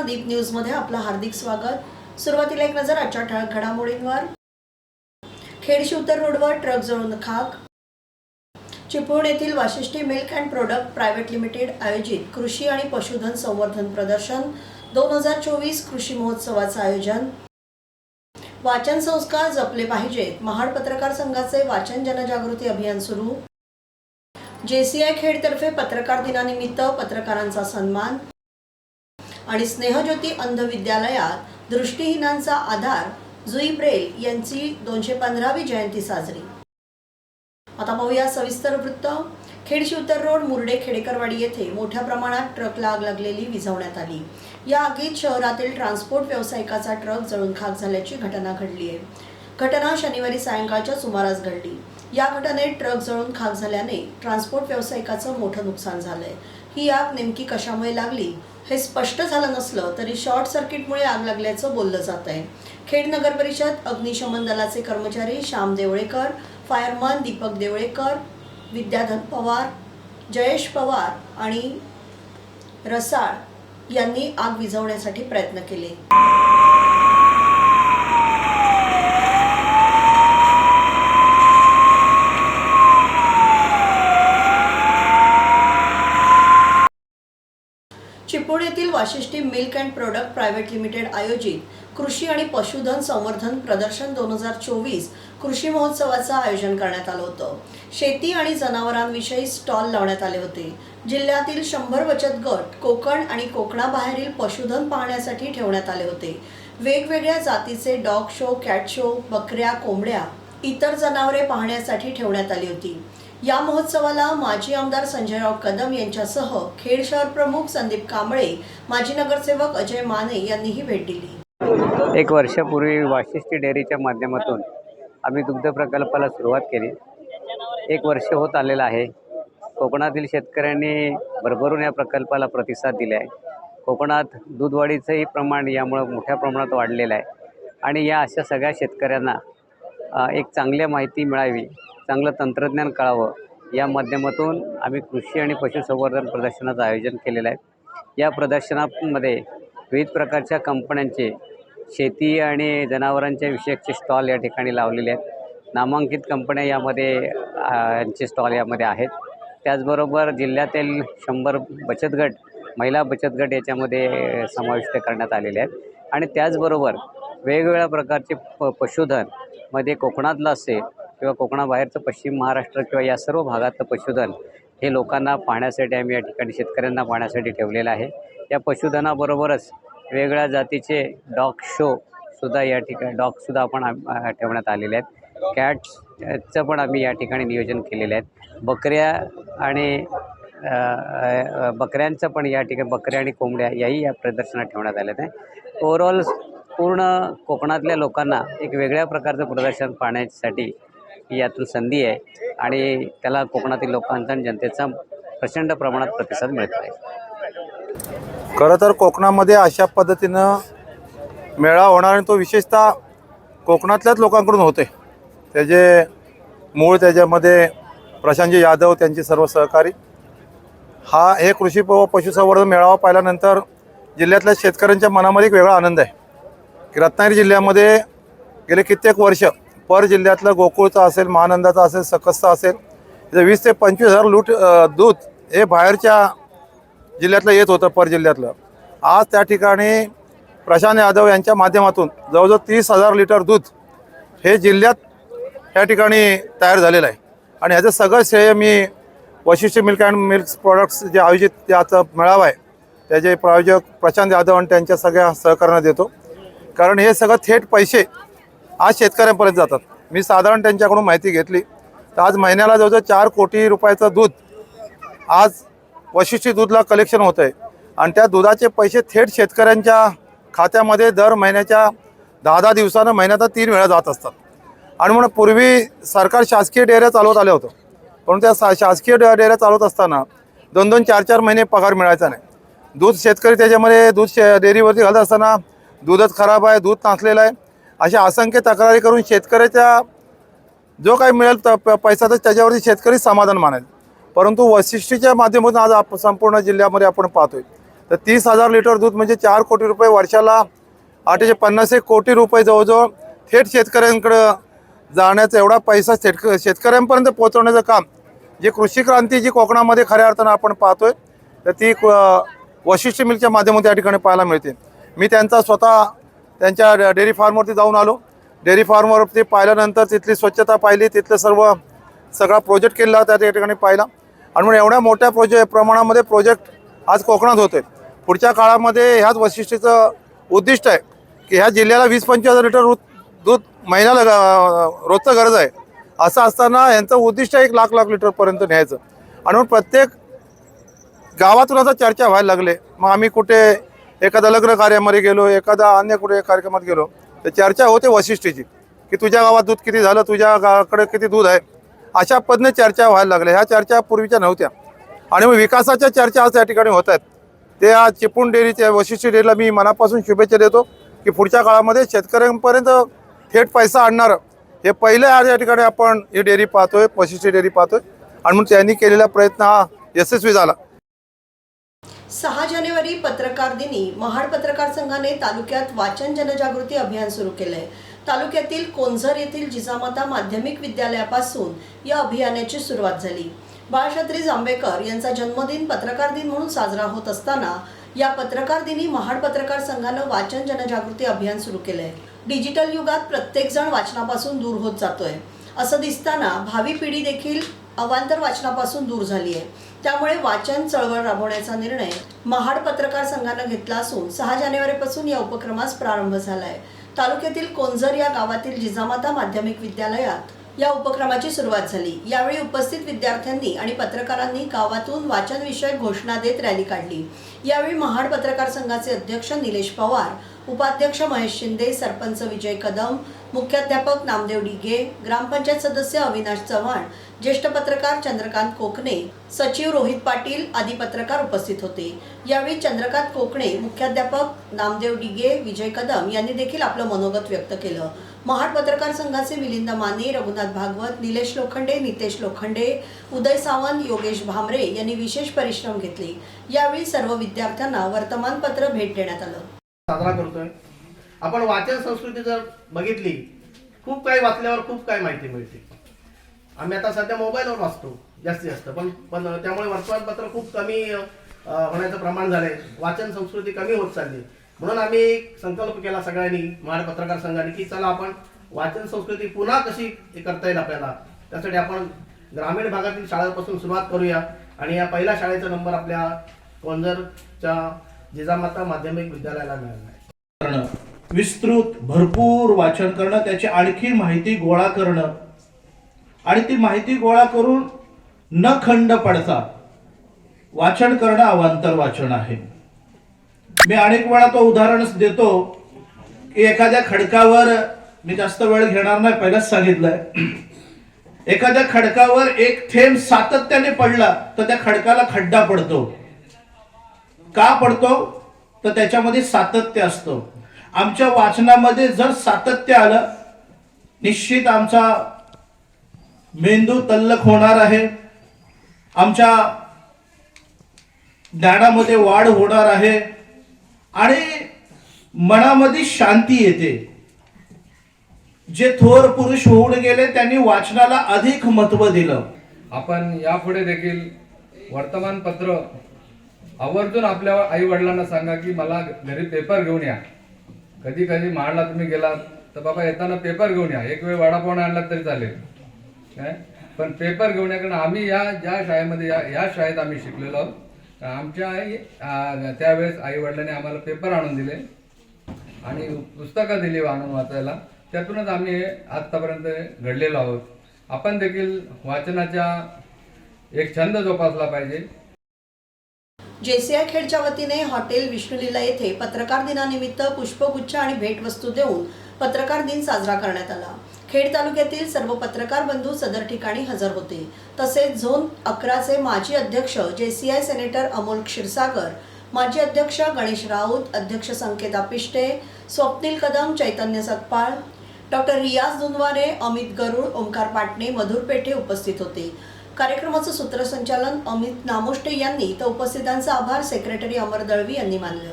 नमस्कार. दीप न्यूजमध्ये आपलं हार्दिक स्वागत. सुरुवातीला एक नजर आजच्या ठळक घडामोडींवर. खेड शिवतर रोडवर ट्रक जळून खाक. चिपळूण येथील Vashishthi milk and product private limited आयोजित कृषी आणि पशुधन संवर्धन प्रदर्शन. दोन हजार चोवीस कृषी महोत्सवाचं आयोजन. वाचन संस्कार जपले पाहिजेत. महाड पत्रकार संघाचे वाचन जनजागृती अभियान सुरू. जेसीआय खेडतर्फे पत्रकार दिनानिमित्त पत्रकारांचा सन्मान. आणि स्नेहज्योती अंध विद्यालयात दृष्टीहीनांचा आधार जुई ब्रेल यांची दोनशे पंधरावी जयंती साजरी. आता पाहूया सविस्तर वृत्त. खेड शिवतर रोड मुर्डे खेडेकरवाडी येथे मोठ्या प्रमाणात ट्रकला आग लागलेली विझवण्यात आली. या आगीत शहरातील ट्रान्सपोर्ट व्यावसायिकाचा ट्रक जळून खाक झाल्याची घटना घडली आहे. घटना शनिवारी सायंकाळच्या सुमारास घडली. या घटनेत ट्रक जळून खाक झाल्याने ट्रान्सपोर्ट व्यावसायिकाचं मोठं नुकसान झालंय. ही आग नेमकी कशामुळे लागली हे स्पष्ट झालं नसलं तरी शॉर्ट सर्किटमुळे आग लागल्याचं बोललं जात आहे. खेड नगर परिषद अग्निशमन दलाचे कर्मचारी श्याम देवळेकर फायरमन दीपक देवळेकर विद्याधन पवार जयेश पवार आणि रसाळ यांनी आग विझवण्यासाठी प्रयत्न केले चिपळूण येथील Vashishthi milk and product private limited आयोजित कृषी आणि पशुधन संवर्धन प्रदर्शन दोन हजार चोवीस कृषी महोत्सवाचं आयोजन करण्यात आलं होतं. शेती आणि जनावरांविषयी स्टॉल लावण्यात आले होते. जिल्ह्यातील शंभर बचत गट कोकण आणि कोकणाबाहेरील पशुधन पाहण्यासाठी ठेवण्यात आले होते. वेगवेगळ्या जातीचे डॉग शो कॅट शो बकऱ्या कोंबड्या इतर जनावरे पाहण्यासाठी ठेवण्यात आली होती. या महोत्सवाला माजी आमदार संजयराव कदम यांच्यासह खेड शहर प्रमुख संदीप कांबळे माजी नगरसेवक अजय माने यांनीही भेट दिली. एक वर्षापूर्वी वाशिष्ठी डेअरीच्या माध्यमातून आम्ही दुग्ध प्रकल्पाला सुरुवात केली. एक वर्ष होत आलेलं आहे. कोकणातील शेतकऱ्यांनी भरभरून या प्रकल्पाला प्रतिसाद दिला आहे. कोकणात दूधवाढीचंही प्रमाण यामुळं मोठ्या प्रमाणात वाढलेलं आहे. आणि या अशा सगळ्या शेतकऱ्यांना एक चांगल्या माहिती मिळावी चांगलं तंत्रज्ञान कळावं. या माध्यमातून आम्ही कृषी आणि पशुसंवर्धन प्रदर्शनाचं आयोजन केलेलं आहे. या प्रदर्शनामध्ये विविध प्रकारच्या कंपन्यांचे शेती आणि जनावरांच्या विषयकचे स्टॉल या ठिकाणी लावलेले आहेत. नामांकित कंपन्या यामध्ये यांचे स्टॉल यामध्ये आहेत. त्याचबरोबर जिल्ह्यातील शंभर बचत गट महिला बचत गट याच्यामध्ये समाविष्ट करण्यात आलेले आहेत. आणि त्याचबरोबर वेगवेगळ्या प्रकारचे प पशुधनमध्ये कोकणातलं असेल किंवा कोकणाबाहेरचं पश्चिम महाराष्ट्र किंवा या सर्व भागातलं पशुधन हे लोकांना पाहण्यासाठी आम्ही या ठिकाणी शेतकऱ्यांना पाहण्यासाठी ठेवलेलं आहे. या पशुधनाबरोबरच वेगळ्या जातीचे डॉग शो सुद्धा या ठिकाणी डॉगसुद्धा आपण ठेवण्यात आलेले आहेत. कॅट्सचं पण आम्ही या ठिकाणी नियोजन केलेलं आहे. बकऱ्या आणि बकऱ्यांचं पण या ठिकाणी बकऱ्या आणि कोंबड्या याही या प्रदर्शनात ठेवण्यात आल्यात आहे ओव्हरऑल पूर्ण कोकणातल्या लोकांना एक वेगळ्या प्रकारचं प्रदर्शन पाहण्यासाठी ही यातून संधी आहे आणि त्याला कोकणातील लोकांचा आणि जनतेचा प्रचंड प्रमाणात प्रतिसाद मिळत आहे. खरं तर कोकणामध्ये अशा पद्धतीनं मेळा होणार आणि तो विशेषतः कोकणातल्याच लोकांकडून होते त्याचे मूळ त्याच्यामध्ये प्रशांतजी यादव त्यांचे सर्व सहकारी हा हे कृषी व पशुसंवर्धन मेळावा पाहिल्यानंतर जिल्ह्यातल्या शेतकऱ्यांच्या मनामध्ये एक वेगळा आनंद आहे. की रत्नागिरी जिल्ह्यामध्ये गेले कित्येक वर्ष पर जिल्ह्यातलं गोकुळचं असेल महानंदाचं असेल सकसचं असेल इथं वीस ते पंचवीस हजार लूट दूध हे बाहेरच्या जिल्ह्यातलं येत होतं पर जिल्ह्यातलं. आज त्या ठिकाणी प्रशांत यादव यांच्या माध्यमातून जवळजवळ तीस हजार लिटर दूध हे जिल्ह्यात या ठिकाणी तयार झालेलं आहे. आणि ह्याचं सगळं श्रेय मी Vashishth milk and milk products जे आयोजित त्याचा मेळावा आहे त्याचे प्रायोजक प्रशांत यादव आणि त्यांच्या सगळ्या सहकार्यांना देतो. कारण हे सगळं थेट पैसे आज शेतकऱ्यांपर्यंत जातात. मी साधारण त्यांच्याकडून माहिती घेतली. तर आज महिन्याला जवळजवळ चार कोटी रुपयाचं दूध आज वशिष्ठी दूधला कलेक्शन होतं आहे आणि त्या दुधाचे पैसे थेट शेतकऱ्यांच्या खात्यामध्ये दर महिन्याच्या दहा दहा दिवसानं महिन्यात तीन वेळा जात असतात. आणि म्हणून पूर्वी सरकार शासकीय डेऱ्या चालवत आलं होतं. पण त्या सा शासकीय डेऱ्या चालवत असताना दोन दोन चार चार महिने पगार मिळायचा नाही. दूध शेतकरी त्याच्यामध्ये दूध शे डेअरीवरती घालत असताना दूधच खराब आहे दूध नाचलेलं आहे. अशा असंख्य तक्रारी करून शेतकऱ्याच्या जो काही मिळेल त प- पैसा तर त्याच्यावरती शेतकरी समाधान मानेल. परंतु वशिष्ठीच्या माध्यमातून आज आप संपूर्ण जिल्ह्यामध्ये आपण पाहतोय. तर तीस हजार लिटर दूध म्हणजे चार कोटी रुपये वर्षाला आठशे पन्नास एक कोटी रुपये जवळजवळ थेट शेतकऱ्यांकडं जाण्याचा एवढा पैसा शेतक शेतकऱ्यांपर्यंत पोहोचवण्याचं काम जी कृषी क्रांती जी कोकणामध्ये खऱ्या अर्थानं आपण पाहतोय तर ती क- वशिष्ठ मिलच्या माध्यमातून या ठिकाणी पाहायला मिळते. मी त्यांचा स्वतः त्यांच्या डेअरी फार्मवरती जाऊन आलो. डेअरी फार्मवरती पाहिल्यानंतर तिथली स्वच्छता पाहिली. तिथलं सर्व सगळा प्रोजेक्ट केलेला होता त्या ठिकाणी पाहिला. आणि म्हणून एवढ्या मोठ्या प्रोजे प्रमाणामध्ये प्रोजेक्ट आज कोकणात होतोय पुढच्या काळामध्ये ह्याच वैशिष्ट्यचं उद्दिष्ट आहे की ह्या जिल्ह्याला वीस पंचवीस हजार लिटर दूध दूध महिन्याला रोजचं गरज आहे. असं असताना यांचं उद्दिष्ट आहे एक लाख लाख लिटरपर्यंत न्यायचं. आणि म्हणून प्रत्येक गावातून आता चर्चा व्हायला लागले. मग आम्ही कुठे एखाद्या लग्न कार्यामध्ये गेलो एखादा अन्य कुठे कार्यक्रमात गेलो तर चर्चा होते वशिष्ठीची की तुझ्या गावात दूध किती झालं तुझ्या गावाकडे किती दूध आहे? अशा पद्धतीने चर्चा व्हायला लागल्या. ह्या चर्चा पूर्वीच्या नव्हत्या. आणि मग विकासाच्या चर्चा आज या ठिकाणी होत आहेत. ते आज चिपळूण डेअरीच्या वशिष्ठ डेअरीला मी मनापासून शुभेच्छा देतो की पुढच्या काळामध्ये शेतकऱ्यांपर्यंत थेट पैसा आणणारं हे पहिले आज या ठिकाणी आपण ही डेअरी पाहतोय वशिष्ठ डेअरी पाहतोय. आणि म्हणून त्यांनी केलेला प्रयत्न हा यशस्वी झाला. सहा जानेवारी पत्रकार दिनी महाड पत्रकार संघाने तालुक्यात वाचन जनजागृती अभियान सुरू केलंय. तालुक्यातील कोंझर येथील जिजामाता माध्यमिक विद्यालयापासून या अभियानाची सुरुवात झाली. बाळशास्त्री जांभेकर यांचा जन्मदिन पत्रकार दिन म्हणून साजरा होत असताना या पत्रकार दिनी महाड पत्रकार संघानं वाचन जनजागृती अभियान सुरू केलंय. डिजिटल युगात प्रत्येक जण वाचनापासून दूर होत जातोय. असं दिसताना भावी पिढी देखील अवांतर वाचनापासून दूर झाली आहे त्यामुळे वाचन चळवळ राबवण्याचा निर्णय महाड पत्रकार संघानं घेतला असून सहा जानेवारीपासून या उपक्रमास प्रारंभ झालाय. तालुक्यातील कोंझर या गावातील जिजामाता माध्यमिक विद्यालयात या उपक्रमाची सुरुवात झाली. यावेळी उपस्थित विद्यार्थ्यांनी आणि पत्रकारांनी गावातून वाचनविषयक घोषणा देत रॅली काढली. यावेळी महाड पत्रकार संघाचे अध्यक्ष निलेश पवार उपाध्यक्ष महेश शिंदे सरपंच विजय कदम मुख्याध्यापक नामदेव डिगे ग्रामपंचायत सदस्य अविनाश चव्हाण ज्येष्ठ पत्रकार चंद्रकांत कोकणे सचिव रोहित पाटील आदी पत्रकार उपस्थित होते. यावेळी चंद्रकांत कोकणे मुख्याध्यापक नामदेव डिगे विजय कदम यांनी देखील आपलं मनोगत व्यक्त केलं. महाड पत्रकार संघाचे मिलिंद माने रघुनाथ भागवत निलेश लोखंडे नितेश लोखंडे उदय सावंत योगेश भामरे यांनी विशेष परिश्रम घेतले. यावेळी सर्व विद्यार्थ्यांना वर्तमानपत्र भेट देण्यात आलं. साजरा करतोय. आपण वाचन संस्कृती जर बघितली खूप काही वाचल्यावर खूप काही माहिती मिळते. आम्ही आता सध्या मोबाईलवर वाचतो जास्तीत जास्त. पण पण त्यामुळे वर्तमानपत्र खूप कमी होण्याचं प्रमाण झालंय. वाचन संस्कृती कमी होत चालली. म्हणून आम्ही एक संकल्प केला सगळ्यांनी महाड पत्रकार संघाने की चला आपण वाचन संस्कृती पुन्हा कशी करता येईल आपल्याला त्यासाठी आपण ग्रामीण भागातील शाळांपासून सुरुवात करूया. आणि या पहिल्या शाळेचा नंबर आपल्या कोंजरच्या जिजामाता माध्यमिक विद्यालयाला मिळाला. आहे विस्तृत भरपूर वाचन करणं त्याची आणखी माहिती गोळा करणं. आणि ती माहिती गोळा करून न खंड पडता वाचन करणं अवांतर वाचन आहे. मी अनेक वेळा तो उदाहरणच देतो की एखाद्या खडकावर मी जास्त वेळ घेणार नाही पहिलाच सांगितलंय. एखाद्या खडकावर एक थेंब सातत्याने पडला तर त्या खडकाला खड्डा पडतो. का पडतो? तर त्याच्यामध्ये सातत्य असतं. आमच्या वाचनामध्ये जर सातत्य आलं निश्चित आमचा मेंदू तल्लख होणार आहे. आमच्या ज्ञानामध्ये वाढ होणार आहे. आणि मनामध्ये शांती येते. जे थोर पुरुष होऊन गेले त्यांनी वाचनाला अधिक महत्त्व दिलं. आपण यापुढे देखील वर्तमानपत्र आवर्जून आपल्या आई वडिलांना सांगा की मला घरी पेपर घेऊन या. कधी कधी माळला तुम्ही गेलात तर बाबा येताना पेपर घेऊन या. एक वेळ वडापाव आणला तरी चालेल. काय पण पेपर घेऊन या कारण आम्ही या ज्या शाळेमध्ये या या शाळेत आम्ही शिकलेलो आहोत. आमच्या आई त्यावेळेस आई वडिलांनी आम्हाला पेपर आणून दिले आणि पुस्तकं दिली आणून वाचायला. त्यातूनच आम्ही आत्तापर्यंत घडलेलो आहोत. आपण देखील वाचनाचा एक छंद जोपासला पाहिजे. जेसीआय खेडच्या वतीने हॉटेल विष्णुलीला येथे पत्रकार दिनानिमित्त पुष्पगुच्छ आणि भेटवस्तू देऊन पत्रकार दिन साजरा करण्यात आला. खेड तालुक्यातील सर्व पत्रकार बंधू सदर ठिकाणी हजर होते. तसेच झोन अकराचे माजी अध्यक्ष जेसीआय सेनेटर अमोल क्षीरसागर माजी अध्यक्ष गणेश राऊत अध्यक्ष संकेत आपिष्टे स्वप्नील कदम चैतन्य सतपाळ डॉक्टर रियाज दुनवारे अमित गरुड ओंकार पाटणे मधुर पेठे उपस्थित होते. कार्यक्रमाचं सूत्रसंचालन अमित नामोष्टे यांनी तर उपस्थितांचा आभार सेक्रेटरी अमर दळवी यांनी मानलं.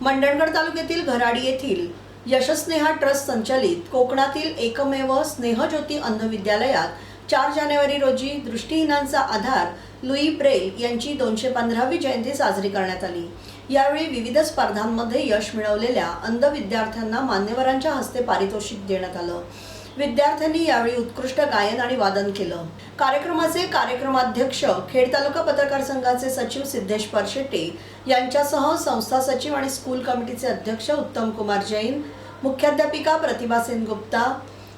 मंडणगड तालुक्यातील घराडी येथील यशस्नेहा ट्रस्ट संचालित कोकणातील एकमेव स्नेहज्योती अंध विद्यालयात चार जानेवारी रोजी दृष्टीहीनांचा आधार लुई ब्रेल यांची दोनशे पंधरावी जयंती साजरी करण्यात आली. यावेळी विविध स्पर्धांमध्ये यश मिळवलेल्या अंध विद्यार्थ्यांना मान्यवरांच्या हस्ते पारितोषिक देण्यात आलं. विद्यार्थ्यांनी यावेळी उत्कृष्ट गायन आणि वादन केलं. कार्यक्रमाचे कार्यक्रमाध्यक्ष खेड तालुका पत्रकार संघाचे सचिव सिद्धेश परशेट्टे यांच्यासह संस्था सचिव आणि स्कूल कमिटीचे अध्यक्ष उत्तम कुमार जैन मुख्याध्यापिका प्रतिभा सेनगुप्ता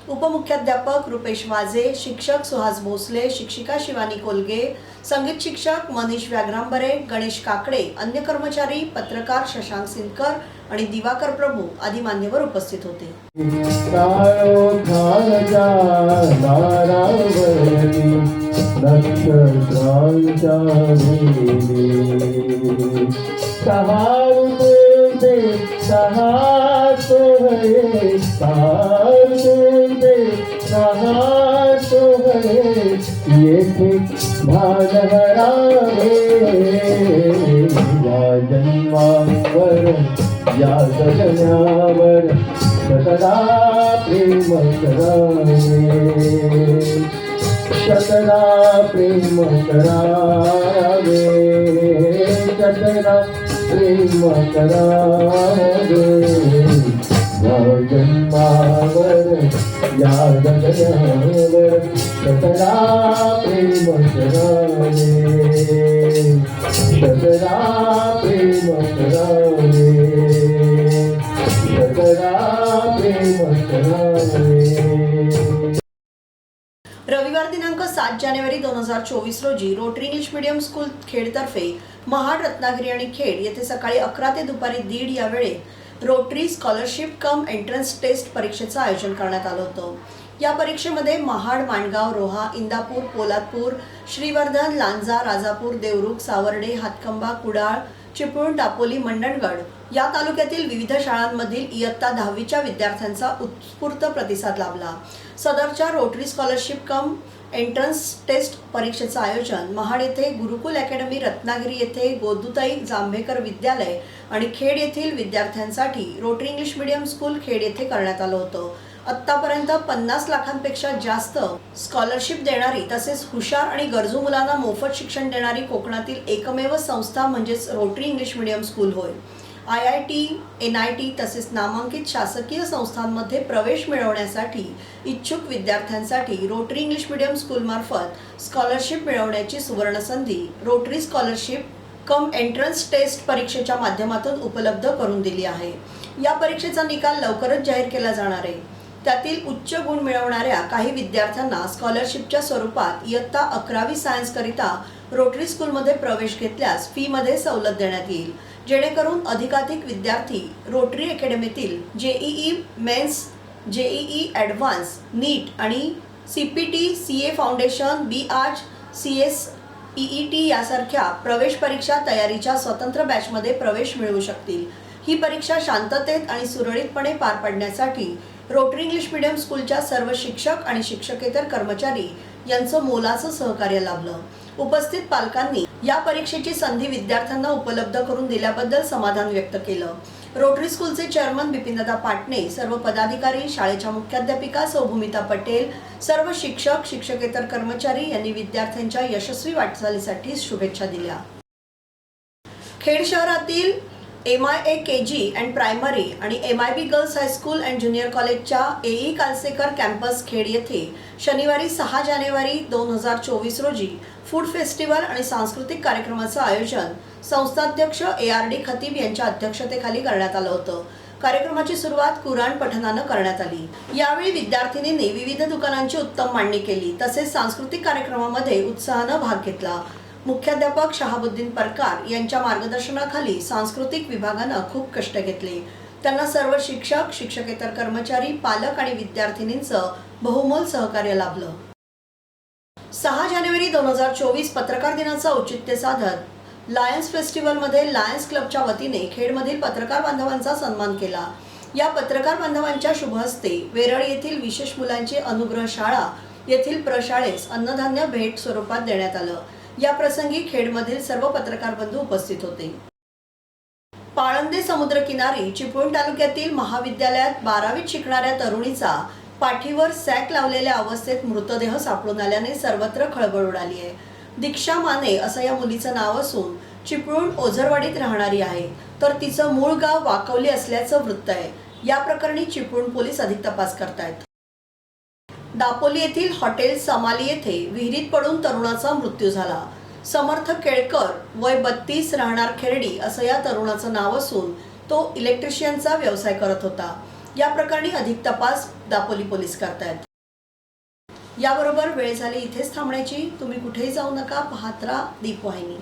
उपमुख्याध्यापक रुपेश वाजे शिक्षक सुहास भोसले शिक्षिका शिवानी कोलगे संगीत शिक्षक मनीष व्याघ्रांबरे गणेश काकडे अन्य कर्मचारी पत्रकार शशांक सिंदकर आणि दिवाकर प्रभू आदी मान्यवर उपस्थित होते. काळो खालचा या जन्मावर या सतदा प्रेम करावे. सतदा प्रेम करावे सतदा प्रेम करावे. या जन्मावर या जगण्यावर प्रेम करावे प्रेम करावे प्रेम करावे रविवार दिनांक सात जानेवारी दोन हजार चोवीस रोजी रोटरी इंग्लिश मीडियम स्कूल खेडतर्फे महाड रत्नागिरी आणि खेड येथे सकाळी अकरा ते दुपारी दीड या वेळेत rotary scholarship cum entrance test परीक्षेचं आयोजन करण्यात आलं होतं. या परीक्षेमध्ये महाड माणगाव रोहा इंदापूर पोलादपूर श्रीवर्धन लांजा राजापूर देवरुख सावर्डे हातकंबा कुडाळ चिपळूण दापोली मंडणगड या तालुक्यातील विविध शाळांमधील इयत्ता दहावीच्या विद्यार्थ्यांचा उत्स्फूर्त प्रतिसाद लाभला. सदरच्या rotary scholarship cum entrance test परीक्षेचं आयोजन महाड येथे गुरुकुल अकॅडमी रत्नागिरी येथे गोदुताई जांभेकर विद्यालय आणि खेड येथील विद्यार्थ्यांसाठी rotary English medium school Khed येथे करण्यात आलं होतं. आत्तापर्यंत पन्नास लाखांपेक्षा जास्त स्कॉलरशिप देणारी तसेच हुशार आणि गरजू मुलांना मोफत शिक्षण देणारी कोकणातील एकमेव संस्था म्हणजेच रोटरी इंग्लिश मीडियम स्कूल होय. I I T N I T तसेच नामांकित शासकीय संस्थांमध्ये प्रवेश मिळवण्यासाठी इच्छुक विद्यार्थ्यांसाठी रोटरी इंग्लिश मीडियम स्कूलमार्फत स्कॉलरशिप मिळवण्याची सुवर्णसंधी rotary scholarship cum entrance test परीक्षेच्या माध्यमातून उपलब्ध करून दिली आहे. या परीक्षेचा निकाल लवकरच जाहीर केला जाणार आहे. त्यातील उच्च गुण मिळवणाऱ्या काही विद्यार्थ्यांना स्कॉलरशिपच्या स्वरूपात इयत्ता अकरावी सायन्सकरिता रोटरी स्कूलमध्ये प्रवेश घेतल्यास फीमध्ये सवलत देण्यात येईल. जेणेकरून अधिकाधिक विद्यार्थी rotary अकॅडमीतील JEE mains JEE advance NEET आणि C P T C A foundation B arch C S E T यासारख्या प्रवेश परीक्षा तयारीच्या स्वतंत्र बॅचमध्ये प्रवेश मिळवू शकतील. ही परीक्षा शांततेत आणि सुरळीतपणे पार पाडण्यासाठी रोटरी इंग्लिश मीडियम स्कूलच्या सर्व शिक्षक आणि शिक्षकेतर कर्मचारी यांचं मोलाचं सहकार्य लाभलं. उपस्थित पालकांनी या परीक्षेची संधी विद्यार्थ्यांना उपलब्ध करून दिल्याबद्दल समाधान व्यक्त केलं. रोटरी स्कूलचे चेअरमन बिपिनदा पाटणे सर्व पदाधिकारी शाळेच्या मुख्याध्यापिका सौभूमिता पटेल सर्व शिक्षक शिक्षकेतर कर्मचारी यांनी विद्यार्थ्यांच्या यशस्वी वाटचालीसाठी शुभेच्छा दिल्या. खेड शहरातील M I A K G and primary आणि M I B girls high school and junior कॉलेजच्या एई कालसेकर कॅम्पस खेड येथे शनिवारी सहा जानेवारी दोन हजार चोवीस रोजी फूड फेस्टिवल आणि सांस्कृतिक कार्यक्रमाचं आयोजन संस्थाध्यक्ष ए आर डी खतीब यांच्या अध्यक्षतेखाली करण्यात आलं होतं. कार्यक्रमाची सुरुवात कुराण पठनानं करण्यात आली. यावेळी विद्यार्थिनींनी विविध दुकानांची उत्तम मांडणी केली. तसेच सांस्कृतिक कार्यक्रमामध्ये उत्साहानं भाग घेतला. मुख्याध्यापक शहाबुद्दीन परकार यांच्या मार्गदर्शनाखाली सांस्कृतिक विभागानं खूप कष्ट घेतले. त्यांना सर्व शिक्षक शिक्षकेतर कर्मचारी पालक आणि विद्यार्थिनींचं बहुमोल सहकार्य लाभलं. सहा जानेवारी दोन हजार चोवीस पत्रकार दिनाचं औचित्य साधत लायन्स फेस्टिवलमध्ये लायन्स क्लबच्या वतीने खेडमधील पत्रकार बांधवांचा सन्मान केला. या पत्रकार बांधवांच्या शुभहस्ते वेरळ येथील विशेष मुलांची अनुग्रह शाळा येथील प्रशाळेस अन्नधान्य भेट स्वरूपात देण्यात आलं. या प्रसंगी खेडमधील सर्व पत्रकार बंधू उपस्थित होते. पाळंदे समुद्रकिनारी चिपळूण तालुक्यातील महाविद्यालयात बारावीत शिकणाऱ्या तरुणीचा पाठीवर सॅक लावलेल्या अवस्थेत मृतदेह सापडून आल्याने सर्वत्र खळबळ उडाली आहे. दीक्षा माने असं या मुलीचं नाव असून चिपळूण ओझरवाडीत राहणारी आहे. तर तिचं मूळ गाव वाकवली असल्याचं वृत्त आहे. या प्रकरणी चिपळूण पोलीस अधिक तपास करतायत. दापोली येथील हॉटेल समाली येथे विहिरीत पडून तरुणाचा मृत्यू झाला. समर्थ केळकर वय बत्तीस राहणार खेरडी असं या तरुणाचं नाव असून तो इलेक्ट्रिशियनचा व्यवसाय करत होता. या प्रकरणी अधिक तपास दापोली पोलीस करतायत. याबरोबर वेळ झाली इथेच थांबण्याची. तुम्ही कुठेही जाऊ नका. पाहत राहा दीपवाहिनी.